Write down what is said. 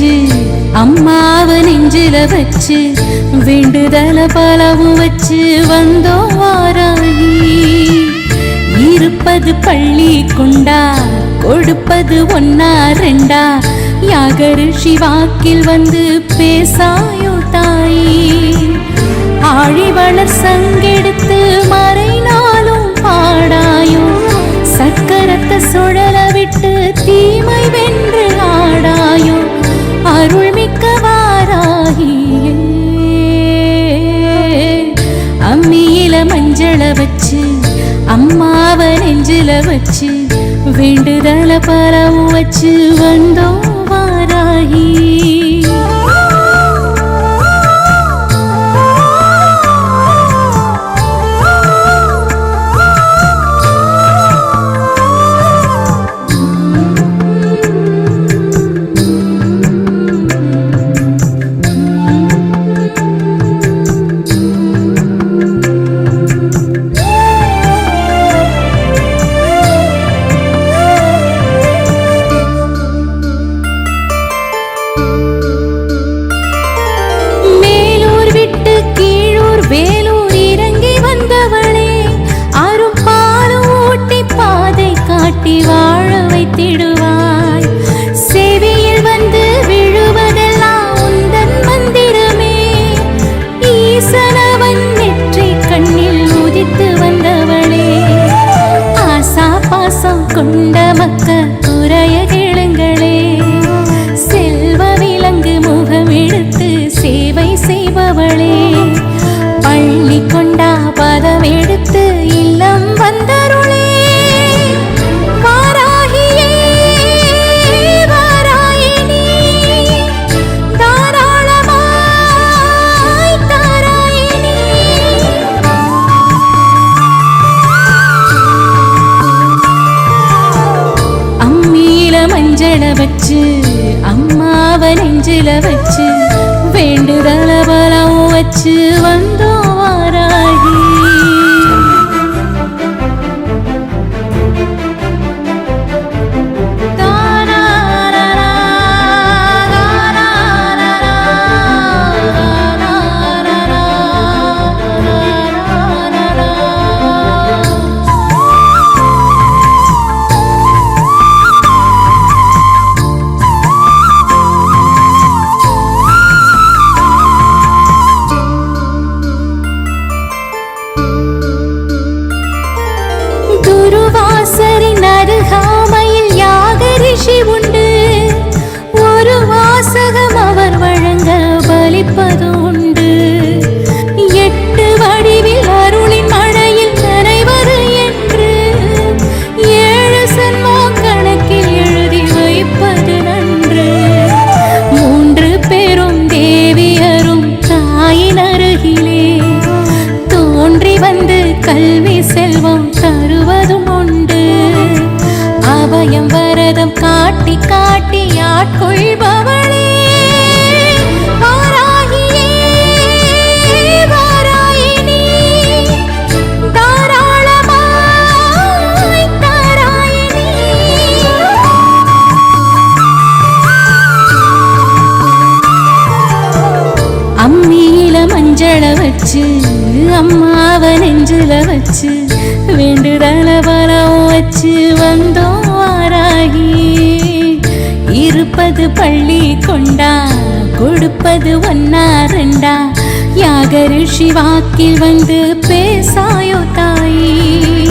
வச்சு அம்மாவை நெஞ்சில வச்சு வேண்டுதல பலவும் வச்சு வந்தோம் வாராகி இருப்பது பள்ளி கொண்டா கொடுப்பது ஒன்னா ரெண்டா யாகரு வாக்கில் வந்து பேசாயோ தாயி. ஆழிவளர் சங்கெடுத்து மறைனாலும் அம்மியில மஞ்சள வச்சு அம்மாவ நெஞ்சில வச்சு வேண்டுதல பரவும் வச்சு வந்தோம். கொண்ட குறைய கேளுங்களே. செல்வ விலங்கு முகம் சேவை செய்பவளே. நெஞ்சில வச்சு வேண்டுதல செல்வம் தருவதும் உண்டு. அபயம் வரதம் காட்டி காட்டி ஆட்கொள்பவளே. வாராகியே அம்மியில மஞ்சள வச்சு அம்மாவ நெஞ்சில வச்சு வேண்டுதல பலம் வச்சு வந்தோம் வாராகி. இருப்பது பள்ளி கொண்டா கொடுப்பது ஒன்னா ரெண்டா. யாக ரிஷி வாக்கில் வந்து பேசாயோ தாயி.